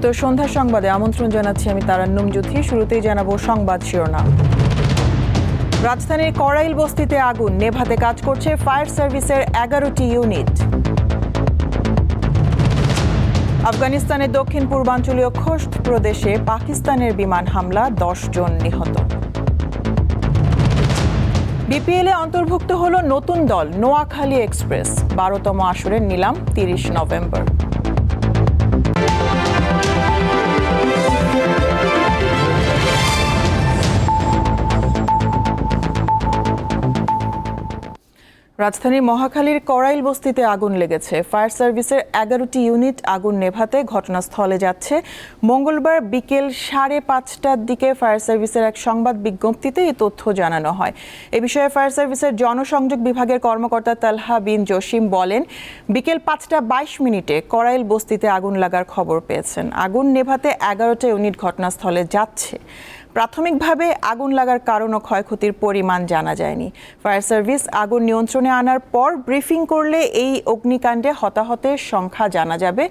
মুহূর্ত সন্ধ্যা সংবাদে আমন্ত্রণ জানাচ্ছি আমি তারান্নুম জুথি শুরুতেই জানাব সংবাদ শিরোনাম। রাজধানীর করাইল বস্তিতে আগুন, নেভাতে কাজ করছে ফায়ার সার্ভিসের এগারোটি ইউনিট। আফগানিস্তানের দক্ষিণ পূর্বাঞ্চলীয় খোস্ত প্রদেশে পাকিস্তানের বিমান হামলা, দশ জন নিহত। বিপিএলে অন্তর্ভুক্ত হল নতুন দল, নোয়াখালী এক্সপ্রেস, বারোতম আসরের নিলাম, তিরিশ নভেম্বর। রাজধানীর মহাখালীর করাইল বস্তিতে আগুন লেগেছে। ফায়ার সার্ভিসের এগারোটি ইউনিট আগুন নেভাতে ঘটনাস্থলে যাচ্ছে। মঙ্গলবার বিকেল সাড়ে পাঁচটার দিকে ফায়ার সার্ভিসের এক সংবাদ বিজ্ঞপ্তিতে এই তথ্য জানানো হয়। এ বিষয়ে ফায়ার সার্ভিসের জনসংযোগ বিভাগের কর্মকর্তা তালহা বিন জসিম বলেন, বিকেল পাঁচটা বাইশ মিনিটে করাইল বস্তিতে আগুন লাগার খবর পেয়েছেন। আগুন নেভাতে এগারোটা ইউনিট ঘটনাস্থলে যাচ্ছে। প্রাথমিকভাবে আগুন লাগার কারণ ও ক্ষয়ক্ষতির পরিমাণ জানা যায়নি। ফায়ার সার্ভিস আগুন নিয়ন্ত্রণে আনার পর ব্রিফিং করলে এই অগ্নিকাণ্ডে হতাহতের সংখ্যা জানা যাবে।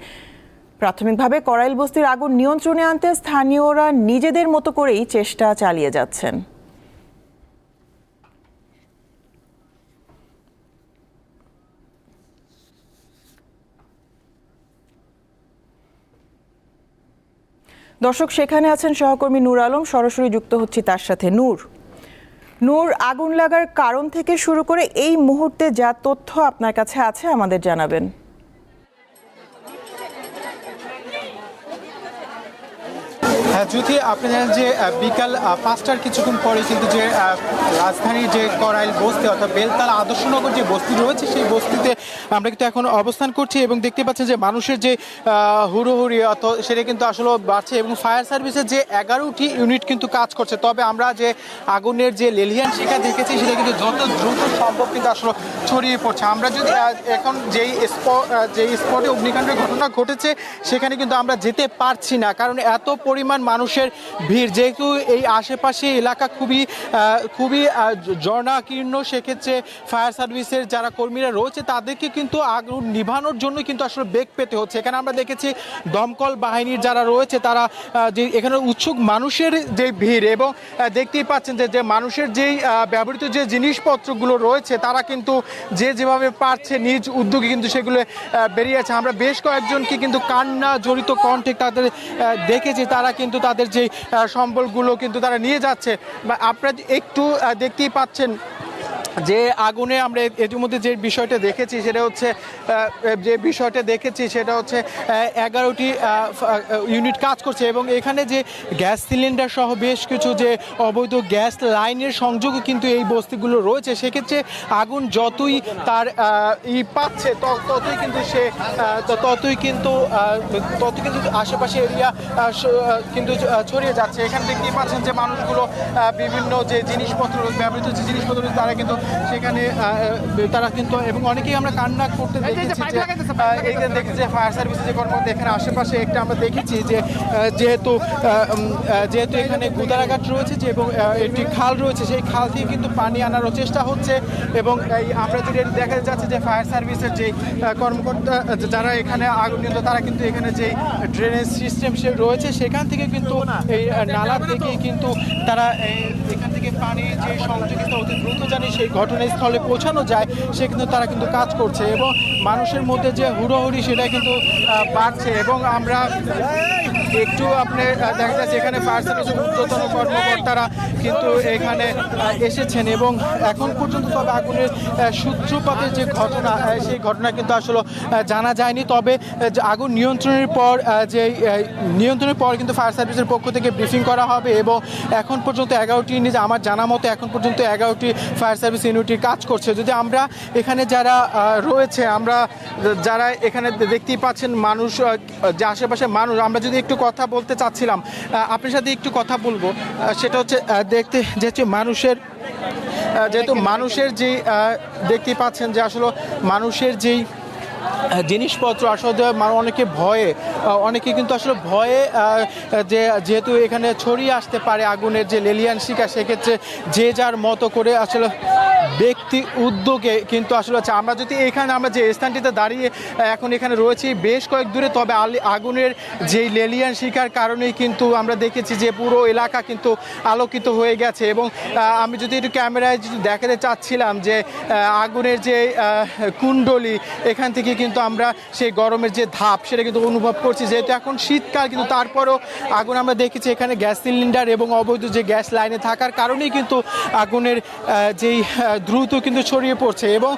প্রাথমিকভাবে করাইল বস্তির আগুন নিয়ন্ত্রণে আনতে স্থানীয়রা নিজেদের মতো করেই চেষ্টা চালিয়ে যাচ্ছেন। দর্শক, সেখানে আছেন সহকর্মী নূর আলম, সরাসরি যুক্ত হচ্ছি তার সাথে। নূর নূর, আগুন লাগার কারণ থেকে শুরু করে এই মুহূর্তে যা তথ্য আপনার কাছে আছে আমাদের জানাবেন। যদি আপনি জানেন যে বিকাল পাঁচটার কিছুক্ষণ পরে কিন্তু যে রাজধানীর যে করাইল বস্তি, অর্থাৎ বেলতলা আদর্শনগর যে বস্তি রয়েছে, সেই বস্তিতে আমরা কিন্তু এখন অবস্থান করছি এবং দেখতে পাচ্ছেন যে, মানুষের যে হুড়োহুড়ি অত সেটা কিন্তু আসলে বাড়ছে এবং ফায়ার সার্ভিসের যে এগারোটি ইউনিট কিন্তু কাজ করছে। তবে আমরা যে আগুনের যে লেলিয়ান শিখা দেখেছি, সেটা কিন্তু যত দ্রুত সম্ভব কিন্তু আসলে ছড়িয়ে পড়ছে। আমরা যদি এখন যেই স্পট যেই স্পটে অগ্নিকাণ্ডের ঘটনা ঘটেছে, সেখানে কিন্তু আমরা যেতে পারছি না, কারণ এত পরিমাণ মানুষের ভিড়। যেহেতু এই আশেপাশে এলাকা খুবই খুবই জনাকীর্ণ সেক্ষেত্রে ফায়ার সার্ভিসের যারা কর্মীরা রয়েছে, তাদেরকে কিন্তু আগুন নিভানোর জন্য কিন্তু আসলে বেগ পেতে হচ্ছে। এখানে আমরা দেখেছি দমকল বাহিনীর যারা রয়েছে, তারা যে এখানে উৎসুক মানুষের যে ভিড় এবং দেখতেই পাচ্ছেন যে যে মানুষের যেই ব্যবহৃত যে জিনিসপত্রগুলো রয়েছে, তারা কিন্তু যে যেভাবে পারছে নিজ উদ্যোগে কিন্তু সেগুলো বেরিয়েছে আমরা বেশ কয়েকজনকে কিন্তু কান্না জড়িত কণ্ঠে তাদের দেখেছি। তারা কিন্তু তাদের যে সম্বলগুলো কিন্তু তারা নিয়ে যাচ্ছে। বা আপনারা একটু দেখতেই পাচ্ছেন যে আগুনে আমরা ইতিমধ্যে যে বিষয়টা দেখেছি সেটা হচ্ছে যে বিষয়টা দেখেছি সেটা হচ্ছে এগারোটি ইউনিট কাজ করছে এবং এখানে যে গ্যাস সিলিন্ডার সহ বেশ কিছু যে অবৈধ গ্যাস লাইনের সংযোগও কিন্তু এই বস্তিগুলো রয়েছে। সেক্ষেত্রে আগুন যতই তার ই পাচ্ছে ততই কিন্তু সে ততই কিন্তু তত কিন্তু আশেপাশে এরিয়া কিন্তু ছড়িয়ে যাচ্ছে। এখানে দেখতেই পাচ্ছেন যে মানুষগুলো বিভিন্ন যে জিনিসপত্র ব্যবহৃত যে জিনিসপত্র, তারা কিন্তু সেখানে তারা কিন্তু এবং অনেকেই আমরা কান্না করতে দেখেছি এইখানে দেখেছি যে ফায়ার সার্ভিসের যে কর্মকর্তা এখানে আশেপাশে একটা আমরা দেখেছি যে যেহেতু যেহেতু এখানে গুদারাঘাট রয়েছে যে এবং একটি খাল রয়েছে সেই খাল থেকে কিন্তু পানি আনারও চেষ্টা হচ্ছে এবং এই আমরা যেটা দেখা যাচ্ছে যে ফায়ার সার্ভিসের যে কর্মকর্তা যারা এখানে আগুন নিয়ন্ত্রণ তারা কিন্তু এখানে যে ড্রেনেজ সিস্টেম সে রয়েছে সেখান থেকে কিন্তু এই নালা থেকে কিন্তু তারা এখান থেকে পানি যে সংযোগিত অতি দ্রুত জানি সেই ঘটনাস্থলে পৌঁছানো যায়, সে কিন্তু তারা কিন্তু কাজ করছে এবং মানুষের মধ্যে যে হুড়োহুড়ি সেটা কিন্তু বাড়ছে এবং আমরা একটু আপনি দেখা যাচ্ছে এখানে ফায়ার সার্ভিসের ঊর্ধ্বতন কর্মকর্তারা কিন্তু এখানে এসেছেন এবং এখন পর্যন্ত তবে আগুনের সূত্রপাতের যে ঘটনা সেই ঘটনা কিন্তু আসলে জানা যায়নি। তবে আগুন নিয়ন্ত্রণের পর যে নিয়ন্ত্রণের পর কিন্তু ফায়ার সার্ভিসের পক্ষ থেকে ব্রিফিং করা হবে এবং এখন পর্যন্ত এগারোটি ইউনিট আমার জানা মতো এখন পর্যন্ত এগারোটি ফায়ার সার্ভিস ইউনিটটি কাজ করছে। যদি আমরা এখানে যারা রয়েছে, আমরা যারা এখানে দেখতেই পাচ্ছেন মানুষ যে আশেপাশে মানুষ, আমরা যদি একটু কথা বলতে চাচ্ছিলাম। আহ, আপনার সাথে একটু কথা বলব। আহ, সেটা হচ্ছে আহ, দেখতে যেহেতু মানুষের যেহেতু মানুষের যে দেখতে পাচ্ছেন যে আসলে মানুষের যেই জিনিসপত্র আসলে মা- অনেকে ভয়ে অনেকে কিন্তু আসলে ভয়ে যে যেহেতু এখানে ছড়িয়ে আসতে পারে আগুনের যে লেলিয়ান শিকা সেক্ষেত্রে যে যার মতো করে আসলে ব্যক্তি উদ্যোগে কিন্তু আসলে হচ্ছে আমরা যদি এখানে আমরা যে স্থানটিতে দাঁড়িয়ে এখন এখানে রয়েছি বেশ কয়েক দূরে, তবে আগুনের যেই লেলিয়ান শিকার কারণেই কিন্তু আমরা দেখেছি যে পুরো এলাকা কিন্তু আলোকিত হয়ে গেছে। এবং আমি যদি একটু ক্যামেরায় দেখাতে চাচ্ছিলাম যে আগুনের যে কুণ্ডলি, এখান থেকে কিন্তু আমরা সেই গরমের যে ধাপ সেটা কিন্তু অনুভব করছি। যেহেতু এখন শীতকাল, কিন্তু তারপরও আগুন আমরা দেখেছি এখানে গ্যাস সিলিন্ডার এবং অবৈধ যে গ্যাস লাইনে থাকার কারণেই কিন্তু আগুনের যেই দ্রুত কিন্তু ছড়িয়ে পড়ছে এবং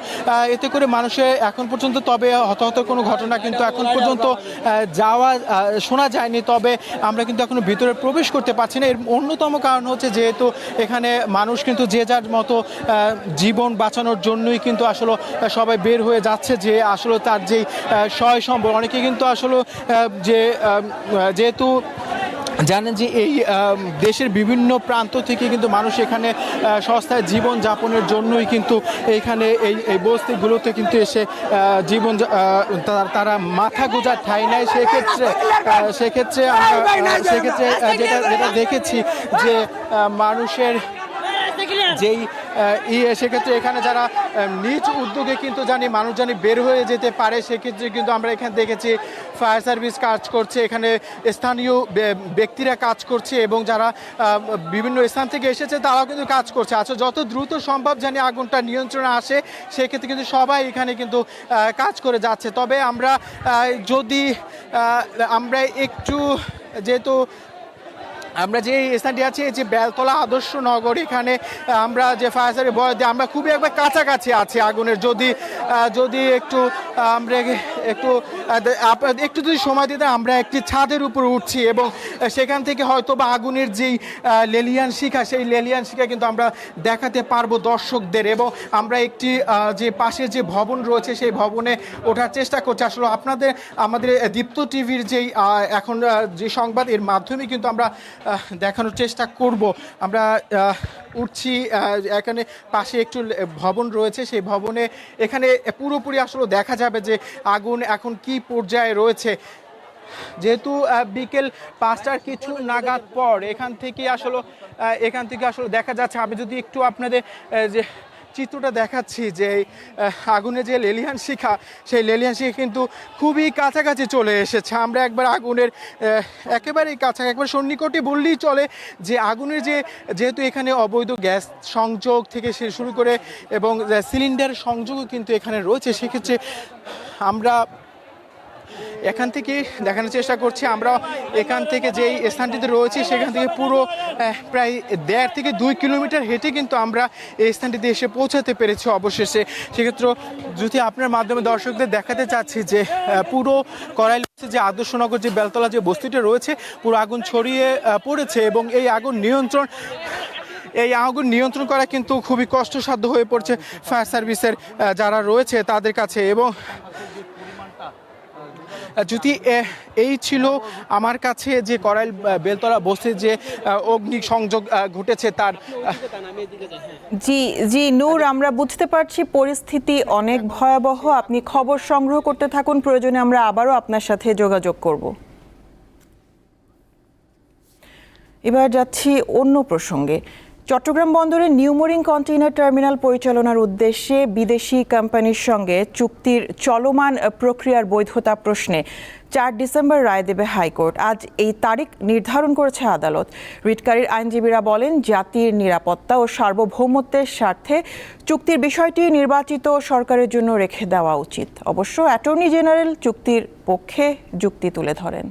এতে করে মানুষের এখন পর্যন্ত তবে হতাহত কোনো ঘটনা কিন্তু এখন পর্যন্ত যাওয়া শোনা যায়নি। তবে আমরা কিন্তু এখনও ভিতরে প্রবেশ করতে পারছি না। এর অন্যতম কারণ হচ্ছে যেহেতু এখানে মানুষ কিন্তু যে যার মতো জীবন বাঁচানোর জন্যই কিন্তু আসলে সবাই বের হয়ে যাচ্ছে যে আসলে তার যেই সয় সম্ভব অনেকে কিন্তু আসলে যে যেহেতু জানেন যে এই দেশের বিভিন্ন প্রান্ত থেকে কিন্তু মানুষ এখানে সস্তায় জীবন যাপনের জন্যই কিন্তু এইখানে এই এই বস্তিগুলোতে কিন্তু এসে জীবন তারা মাথা গোজার ঠাই নেয় সেক্ষেত্রে সেক্ষেত্রে আমরা সেক্ষেত্রে যেটা যেটা দেখেছি যে মানুষের যেই আহ, ইয়ে সেক্ষেত্রে এখানে যারা নিজ উদ্যোগে কিন্তু জানি মানুষ জানি বের হয়ে যেতে পারে সেক্ষেত্রে কিন্তু আমরা এখানে দেখেছি ফায়ার সার্ভিস কাজ করছে এখানে স্থানীয় ব্যক্তিরা কাজ করছে এবং যারা বিভিন্ন স্থান থেকে এসেছে তারাও কিন্তু কাজ করছে। আচ্ছা যত দ্রুত সম্ভব জানি আগুনটা নিয়ন্ত্রণে আসে সেক্ষেত্রে কিন্তু সবাই এখানে কিন্তু কাজ করে যাচ্ছে। তবে আমরা যদি আমরা একটু যেহেতু আমরা যে স্থানটি আছি যে বেলতলা আদর্শ নগর, এখানে আমরা যে ফায়ার সার্ভিস বয় দিয়ে আমরা খুবই একবার কাছাকাছি আছি আগুনের। যদি যদি একটু, আমরা একটু একটু যদি সময় দিতে আমরা একটি ছাদের উপর উঠছি এবং সেখান থেকে হয়তো বা আগুনের যেই লেলিয়ান শিখা, সেই লেলিয়ান শিখা কিন্তু আমরা দেখাতে পারব দর্শকদের এবং আমরা একটি যে পাশে যে ভবন রয়েছে, সেই ভবনে ওঠার চেষ্টা করছি। আসলে আপনাদের, আমাদের দীপ্ত টিভির যেই এখন যে সংবাদ, এর মাধ্যমে কিন্তু আমরা দেখানোর চেষ্টা করব। আমরা উঠছি এখানে পাশে একটু ভবন রয়েছে, সেই ভবনে এখানে পুরোপুরি আসলে দেখা যাবে যে আগুন এখন কি পর্যায়ে রয়েছে। যেহেতু বিকেল পাঁচটার কিছু নাগাদ পর এখান থেকে আসলে এখান থেকে আসলে দেখা যাচ্ছে। আমি যদি একটু আপনাদের যে চিত্রটা দেখাচ্ছি যে আগুনে যে লেলিয়ান শিখা, সেই লেলিয়ান শিখা কিন্তু খুবই কাছাকাছি চলে এসেছে। আমরা একবার আগুনের একেবারেই কাছা একবার সন্নিকটে বললেই চলে যে, আগুনের যে, যেহেতু এখানে অবৈধ গ্যাস সংযোগ থেকে সে শুরু করে এবং সিলিন্ডার সংযোগও কিন্তু এখানে রয়েছে। সেক্ষেত্রে আমরা এখান থেকে দেখানোর চেষ্টা করছি, আমরা এখান থেকে যেই স্থানটিতে রয়েছি, সেখান থেকে পুরো প্রায় দেড় থেকে দুই কিলোমিটার হেঁটে কিন্তু আমরা এই স্থানটিতে এসে পৌঁছাতে পেরেছি অবশেষে। সেক্ষেত্রে যদি আপনার মাধ্যমে দর্শকদের দেখাতে চাচ্ছি যে পুরো করাইল যে আদর্শনগর যে বেলতলা যে বস্তিটা রয়েছে, পুরো আগুন ছড়িয়ে পড়েছে এবং এই আগুন নিয়ন্ত্রণ, এই আগুন নিয়ন্ত্রণ করা কিন্তু খুবই কষ্টসাধ্য হয়ে পড়ছে ফায়ার সার্ভিসের যারা রয়েছে তাদের কাছে এবং যদি এই ছিল আমার কাছে যে করাইল বেলতলা বসে যে অগ্নি সংযোগ ঘটেছে তার জি জি, নূর, আমরা বুঝতে পারছি পরিস্থিতি অনেক ভয়াবহ। আপনি খবর সংগ্রহ করতে থাকুন, প্রয়োজনে আমরা আবারও আপনার সাথে যোগাযোগ করব। এবার যাচ্ছি অন্য প্রসঙ্গে। চট্টগ্রাম বন্দরে নিউমোরিং কন্টেইনার টার্মিনাল পরিচালনার উদ্দেশ্যে বিদেশি কোম্পানির সঙ্গে চুক্তির চলমান প্রক্রিয়ার বৈধতা প্রশ্নে চার ডিসেম্বর রায় দেবে হাইকোর্ট। আজ এই তারিখ নির্ধারণ করেছে আদালত। রিটকারীর আইনজীবীরা বলেন, জাতির নিরাপত্তা ও সার্বভৌমত্বের স্বার্থে চুক্তির বিষয়টি নির্বাচিত সরকারের জন্য রেখে দেওয়া উচিত। অবশ্য অ্যাটর্নি জেনারেল চুক্তির পক্ষে যুক্তি তুলে ধরেন।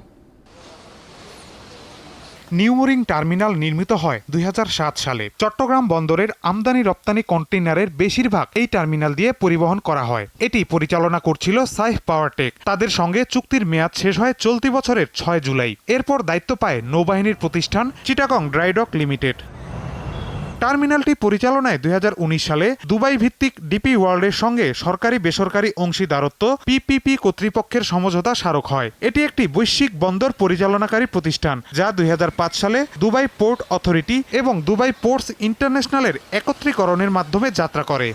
নিউমোরিং টার্মিনাল নির্মিত হয় দুই হাজার সাত সালে। চট্টগ্রাম বন্দরের আমদানি রপ্তানি কন্টেইনারের বেশিরভাগ এই টার্মিনাল দিয়ে পরিবহন করা হয়। এটি পরিচালনা করছিল সাইফ পাওয়ারটেক। তাদের সঙ্গে চুক্তির মেয়াদ শেষ হয় চলতি বছরের ছয় জুলাই। এরপর দায়িত্ব পায় নৌবাহিনীর প্রতিষ্ঠান চিটাগং ড্রাইডক লিমিটেড। টার্মিনালটি পরিচালনায় দুই হাজার উনিশ সালে দুবাই ভিত্তিক ডিপি ওয়ার্ল্ডের সঙ্গে সরকারি বেসরকারি অংশীদারত্ব পিপিপি কর্তৃপক্ষের সমঝোতা স্মারক হয়। এটি একটি বৈশ্বিক বন্দর পরিচালনাকারী প্রতিষ্ঠান, যা দুই হাজার পাঁচ সালে দুবাই পোর্ট অথরিটি এবং দুবাই পোর্টস ইন্টারন্যাশনালের একত্রীকরণের মাধ্যমে যাত্রা করে।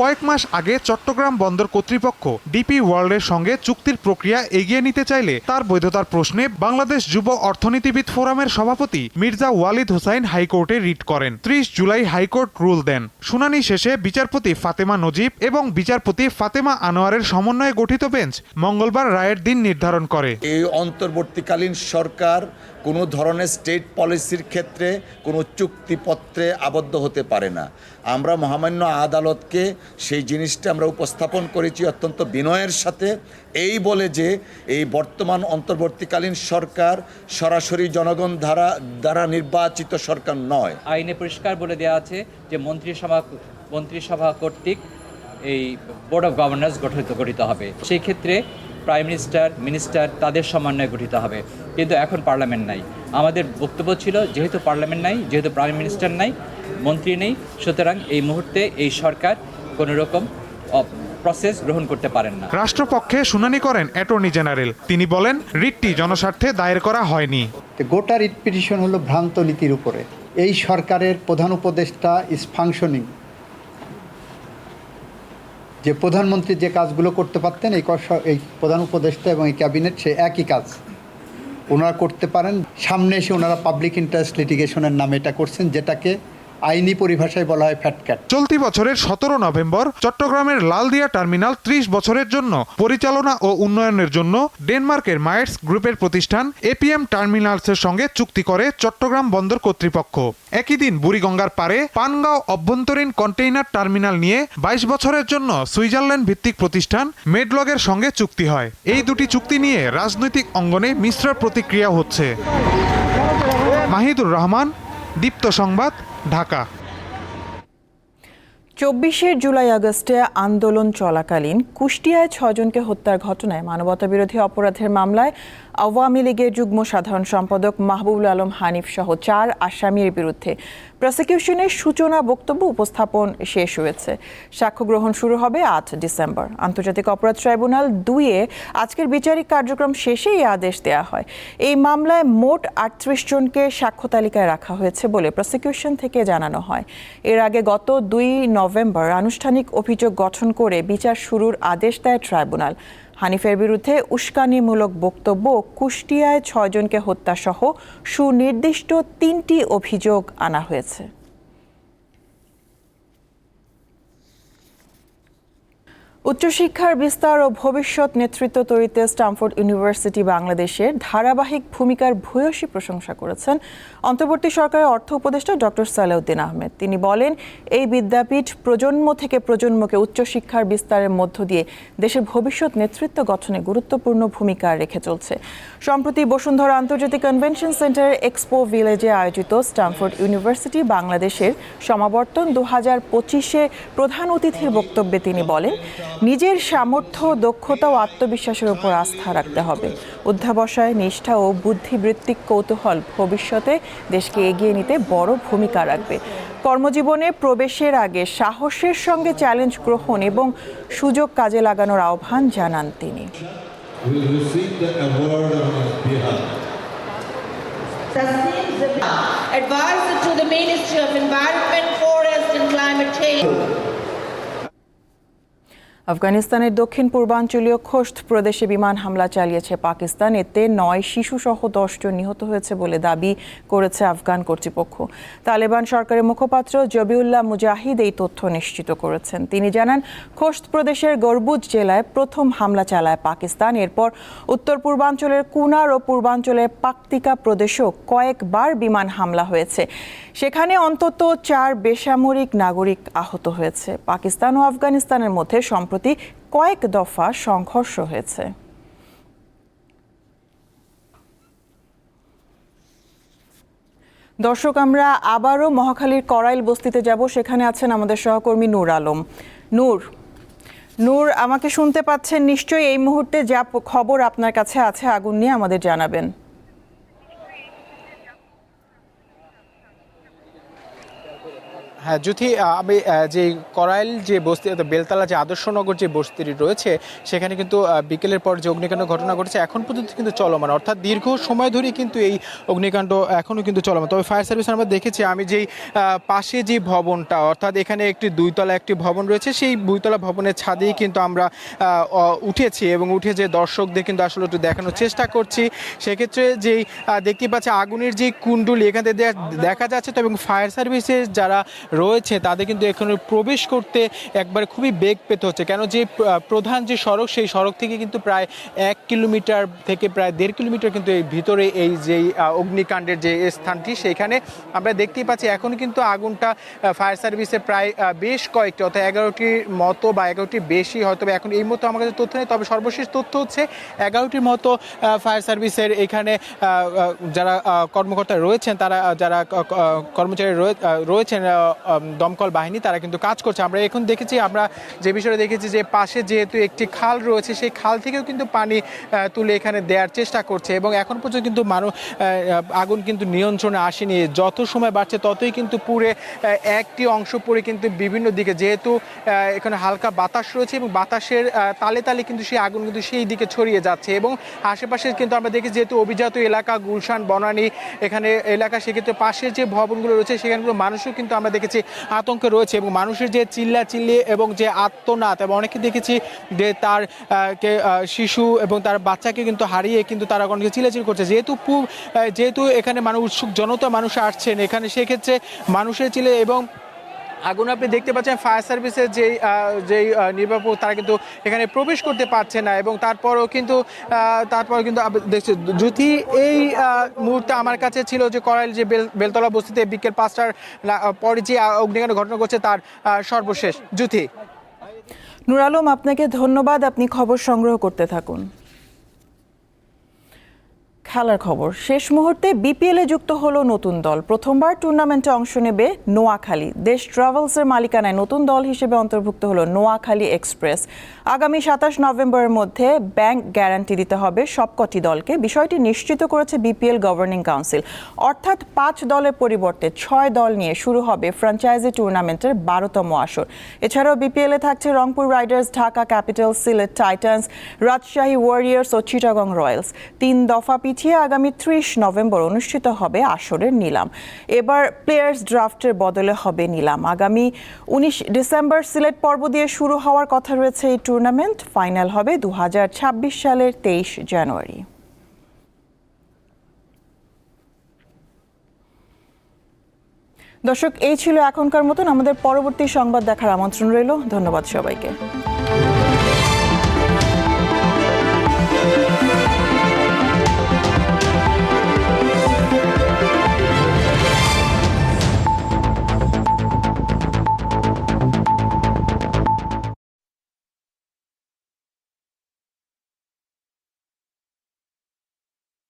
কয়েক মাস আগে চট্টগ্রাম বন্দর কর্তৃপক্ষ ডিপি ওয়ার্ল্ডের সঙ্গে চুক্তির প্রক্রিয়া এগিয়ে নিতে চাইলে তার বৈধতার প্রশ্নে বাংলাদেশ যুব অর্থনীতিবিদ ফোরামের সভাপতি মির্জা ওয়ালিদ হোসাইন হাইকোর্টে রিট করেন। ত্রিশ জুলাই হাইকোর্ট রুল দেন। শুনানি শেষে বিচারপতি ফাতেমা নজিব এবং বিচারপতি ফাতেমা আনোয়ারের সমন্বয়ে গঠিত বেঞ্চ মঙ্গলবার রায়ের দিন নির্ধারণ করে। এই অন্তর্বর্তীকালীন সরকার কোনো ধরনের স্টেট পলিসির ক্ষেত্রে কোনো চুক্তিপত্রে আবদ্ধ হতে পারে না। আমরা মহামান্য আদালতকে সেই জিনিসটা আমরা উপস্থাপন করেছি অত্যন্ত বিনয়ের সাথে। এই বলে যে এই বর্তমান অন্তর্বর্তীকালীন সরকার সরাসরি জনগণ দ্বারা দ্বারা নির্বাচিত সরকার নয়। আইনে পরিষ্কার বলে দেওয়া আছে যে মন্ত্রিসভা মন্ত্রিসভা কর্তৃক এই বোর্ড অফ গভর্নেন্স গঠিত গঠিত হবে। সেই ক্ষেত্রে প্রাইম মিনিস্টার মিনিস্টার তাদের সমন্বয়ে গঠিত হবে। কিন্তু এখন পার্লামেন্ট নাই। আমাদের বক্তব্য ছিল যেহেতু পার্লামেন্ট নাই যেহেতু প্রাইম মিনিস্টার নাই মন্ত্রী নেই সুতরাং এই মুহূর্তে এই সরকার কোনো রকম প্রসেস গ্রহণ করতে পারেন না। রাষ্ট্রপক্ষে শুনানি করেন অ্যাটর্নি জেনারেল তিনি বলেন রিটটি জনস্বার্থে দায়ের করা হয়নি। গোটা রিট পিটিশন হলো ভ্রান্ত নীতির উপরে। এই সরকারের প্রধান উপদেষ্টা ইজ ফাংশনিং যে প্রধানমন্ত্রী যে কাজগুলো করতে পারতেন, এই এই প্রধান উপদেষ্টা এবং এই ক্যাবিনেট, সে একই কাজ। ওনারা করতে পারেন। সামনে এসে ওনারা পাবলিক ইন্টারেস্ট লিটিগেশনের নামে এটা করছেন, যেটাকে আইনি পরিভাষায় বলা হয় ফ্যাটক্যাট। চলতি বছরের সতেরো নভেম্বর চট্টগ্রামের লালদিয়া টার্মিনাল ত্রিশ বছরের জন্য, পরিচালনা ও উন্নয়নের জন্য ডেনমার্কের মায়ার্স গ্রুপের প্রতিষ্ঠান এপিএম টার্মিনালসের সঙ্গে চুক্তি করে চট্টগ্রাম বন্দর কর্তৃপক্ষ। একই দিন বুড়িগঙ্গার পারে পানগাঁও অভ্যন্তরীণ কন্টেইনার টার্মিনাল নিয়ে বাইশ বছরের জন্য সুইজারল্যান্ড ভিত্তিক প্রতিষ্ঠান মেডলগের সঙ্গে চুক্তি হয়। এই দুটি চুক্তি নিয়ে রাজনৈতিক অঙ্গনে মিশ্র প্রতিক্রিয়া হচ্ছে। মাহিদুর রহমান, দীপ্ত সংবাদ ঢাকা। চব্বিশে জুলাই আগস্টে আন্দোলন চলাকালীন কুষ্টিয়ায় ছজনকে হত্যার ঘটনায় মানবতাবিরোধী অপরাধের মামলায় আওয়ামী লীগের যুগ্ম সাধারণ সম্পাদক মাহবুবুল আলম হানিফ সহ চার আসামির বিরুদ্ধে প্রসিকিউশনের সূচনা বক্তব্য উপস্থাপন শেষ হয়েছে। সাক্ষ্য গ্রহণ শুরু হবে আট ডিসেম্বর। আন্তর্জাতিক অপরাধ ট্রাইব্যুনাল দুইয়ে আজকের বিচারিক কার্যক্রম শেষে এই আদেশ দেওয়া হয়। এই মামলায় মোট আটত্রিশ জনকে সাক্ষ্য তালিকায় রাখা হয়েছে বলে প্রসিকিউশন থেকে জানানো হয়। এর আগে গত দুই নভেম্বর আনুষ্ঠানিক অভিযোগ গঠন করে বিচার শুরুর আদেশ দেয় ট্রাইব্যুনাল। হানিফের বিরুদ্ধে উস্কানিমূলক বক্তব্য কুষ্টিয়ায় ছয়জনকে হত্যাসহ সুনির্দিষ্ট তিনটি অভিযোগ আনা হয়েছে। উচ্চশিক্ষার বিস্তার ও ভবিষ্যৎ নেতৃত্ব তৈরিতে স্টামফোর্ড ইউনিভার্সিটি বাংলাদেশের ধারাবাহিক ভূমিকার ভূয়সী প্রশংসা করেছেন অন্তর্বর্তী সরকারের অর্থ উপদেষ্টা ডক্টর সালেউদ্দিন আহমেদ। তিনি বলেন, এই বিদ্যাপীঠ প্রজন্ম থেকে প্রজন্মকে উচ্চশিক্ষার বিস্তারের মধ্য দিয়ে দেশের ভবিষ্যৎ নেতৃত্ব গঠনে গুরুত্বপূর্ণ ভূমিকা রেখে চলছে। সম্প্রতি বসুন্ধরা আন্তর্জাতিক কনভেনশন সেন্টারের এক্সপো ভিলেজে আয়োজিত স্টামফোর্ড ইউনিভার্সিটি বাংলাদেশের সমাবর্তন দু হাজার পঁচিশে প্রধান অতিথির বক্তব্যে তিনি বলেন নিজের সামর্থ্য দক্ষতা ও আত্মবিশ্বাসের উপর আস্থা রাখতে হবে অধ্যাবসায় নিষ্ঠা ও বুদ্ধিবৃত্তিক কৌতূহল ভবিষ্যতে দেশকে এগিয়ে নিতে বড় ভূমিকা রাখবে কর্মজীবনে প্রবেশের আগে সাহসের সঙ্গে চ্যালেঞ্জ গ্রহণ এবং সুযোগ কাজে লাগানোর আহ্বান জানান তিনি. Advisor to the Ministry of Environment, Forest and Climate Change. আফগানিস্তানের দক্ষিণ পূর্বাঞ্চলীয় খোস্ত প্রদেশে বিমান হামলা চালিয়েছে পাকিস্তান। এতে নয় শিশুসহ দশজন নিহত হয়েছে বলে দাবি করেছে আফগান কর্তৃপক্ষ। তালেবান সরকারের মুখপাত্র জবিউল্লাহ মুজাহিদ এই তথ্য নিশ্চিত করেছেন। তিনি জানান, খোস্ত প্রদেশের গরবুজ জেলায় প্রথম হামলা চালায় পাকিস্তান। এরপর উত্তর পূর্বাঞ্চলের কুনার ও পূর্বাঞ্চলের পাকতিকা প্রদেশেও কয়েকবার বিমান হামলা হয়েছে। সেখানে অন্তত চার বেসামরিক নাগরিক আহত হয়েছে। পাকিস্তান ও আফগানিস্তানের মধ্যে সম্প্রতি কয়েক দফা সংঘর্ষ হয়েছে। দর্শক, আমরা আবারও মহাখালীর করাইল বস্তিতে যাব। সেখানে আছেন আমাদের সহকর্মী নূর আলম। নূর নূর, আমাকে শুনতে পাচ্ছেন নিশ্চয়ই এই মুহূর্তে যা খবর আপনার কাছে আছে, আগুন নিয়ে আমাদের জানাবেন। হ্যাঁ যদি আমি যে করাইল যে বস্তি বেলতলা যে আদর্শনগর যে বস্তিটি রয়েছে, সেখানে কিন্তু বিকেলের পর যে অগ্নিকাণ্ড ঘটনা ঘটেছে, এখন পর্যন্ত কিন্তু চলমান। অর্থাৎ দীর্ঘ সময় ধরে কিন্তু এই অগ্নিকাণ্ড এখনও কিন্তু চলমান। তবে ফায়ার সার্ভিস আমরা দেখেছি, আমি যেই পাশে যে ভবনটা, অর্থাৎ এখানে একটি দুইতলা একটি ভবন রয়েছে, সেই দুইতলা ভবনের ছাদেই কিন্তু আমরা উঠেছি এবং উঠে যে দর্শকদের কিন্তু আসলে একটু দেখানোর চেষ্টা করছি। সেক্ষেত্রে যেই দেখতে পাচ্ছি আগুনের যে কুণ্ডুলি, এখান থেকে দেখা যাচ্ছে তো এবং ফায়ার সার্ভিসের যারা রয়েছে, তাদের কিন্তু এখানে প্রবেশ করতে একবার খুবই বেগ পেতে হচ্ছে। কেন যে প্রধান যে সড়ক, সেই সড়ক থেকে কিন্তু প্রায় এক কিলোমিটার থেকে প্রায় দেড় কিলোমিটার কিন্তু এই ভিতরে এই যে অগ্নিকাণ্ডের যে স্থানটি সেখানে আমরা দেখতেই পাচ্ছি এখন কিন্তু আগুনটা ফায়ার সার্ভিসে প্রায় বেশ কয়েকটি, অর্থাৎ এগারোটির মতো বা এগারোটির বেশি হয়তো এখন এই মতো আমার কাছে তথ্য নেই, তবে সর্বশেষ তথ্য হচ্ছে এগারোটির মতো ফায়ার সার্ভিসের এখানে যারা কর্মকর্তা রয়েছেন, তারা যারা কর্মচারী রয়েছেন দমকল বাহিনী, তারা কিন্তু কাজ করছে। আমরা এখন দেখেছি, আমরা যে বিষয়ে দেখেছি যে পাশে যেহেতু একটি খাল রয়েছে, সেই খাল থেকেও কিন্তু পানি তুলে এখানে দেওয়ার চেষ্টা করছে এবং এখন পর্যন্ত কিন্তু মানুষ আগুন কিন্তু নিয়ন্ত্রণে আসেনি। যত সময় বাড়ছে, ততই কিন্তু পুরে একটি অংশ পুরে কিন্তু বিভিন্ন দিকে। যেহেতু এখানে হালকা বাতাস রয়েছে এবং বাতাসের তালে তালে কিন্তু সেই আগুন কিন্তু সেই দিকে ছড়িয়ে যাচ্ছে এবং আশেপাশে কিন্তু আমরা দেখি যেহেতু অভিজাত এলাকা, গুলশান, বনানী, এখানে এলাকা, সেক্ষেত্রে পাশের যে ভবনগুলো রয়েছে সেখানগুলো মানুষও কিন্তু আমরা দেখেছি আতঙ্কে রয়েছে এবং মানুষের যে চিল্লা চিল্লি এবং যে আত্মনাথ এবং অনেকে দেখেছি যে তার কে শিশু এবং তার বাচ্চাকে কিন্তু হারিয়ে কিন্তু তারা অনেকে চিল্লাচিল করছে। যেহেতু যেহেতু এখানে মানুষ জনতা মানুষ আসছেন, এখানে সেক্ষেত্রে মানুষের চিলে এবং আগুন আপনি দেখতে পাচ্ছেন ফায়ার সার্ভিসের যেই যেই নির্বাপক তারা কিন্তু এখানে প্রবেশ করতে পারছে না এবং তারপরও কিন্তু আহ, তারপর কিন্তু দেখছি যদি এই মুহূর্তে আমার কাছে ছিল যে করাইল যে বেল- বেলতলা বস্তিতে বিকেল পাঁচটার পরে যে অগ্নিকাণ্ড ঘটনা ঘটছে তার সর্বশেষ জুথি নুর আলম আপনাকে ধন্যবাদ। আপনি খবর সংগ্রহ করতে থাকুন। খেলার খবর। শেষ মুহূর্তে বিপিএলে যুক্ত হলো নতুন দল। প্রথমবার টুর্নামেন্টে অংশ নেবে নোয়াখালী। দেশ ট্রাভেলসের মালিকানায় নতুন দল হিসেবে অন্তর্ভুক্ত হলো নোয়াখালী এক্সপ্রেস। আগামী সাতাশ নভেম্বরের মধ্যে ব্যাংক গ্যারান্টি দিতে হবে সবকটি দলকে। বিষয়টি নিশ্চিত করেছে বিপিএল গভর্নিং কাউন্সিল অর্থাৎ পাঁচ দলের পরিবর্তে ছয় দল নিয়ে শুরু হবে ফ্র্যাঞ্চাইজি টুর্নামেন্টের বারোতম আসর। এছাড়াও বিপিএলে থাকছে Rangpur Riders, Dhaka Capital Sylhet Titans, Rajshahi Warriors ও চিটাগং রয়্যালস। তিন দফা পিছিয়ে আগামী ত্রিশ নভেম্বর অনুষ্ঠিত হবে আসরের নিলাম। এবার প্লেয়ার্স ড্রাফটের বদলে হবে নিলাম। আগামী উনিশ ডিসেম্বর সিলেট পর্ব দিয়ে শুরু হওয়ার কথা রয়েছে এই টুর্নামেন্ট ফাইনাল হবে দুহাজার ছাব্বিশ সালের তেইশ জানুয়ারি। দর্শক, এই ছিল এখনকার মতন। আমাদের পরবর্তী সংবাদ দেখার আমন্ত্রণ রইল। ধন্যবাদ সবাইকে।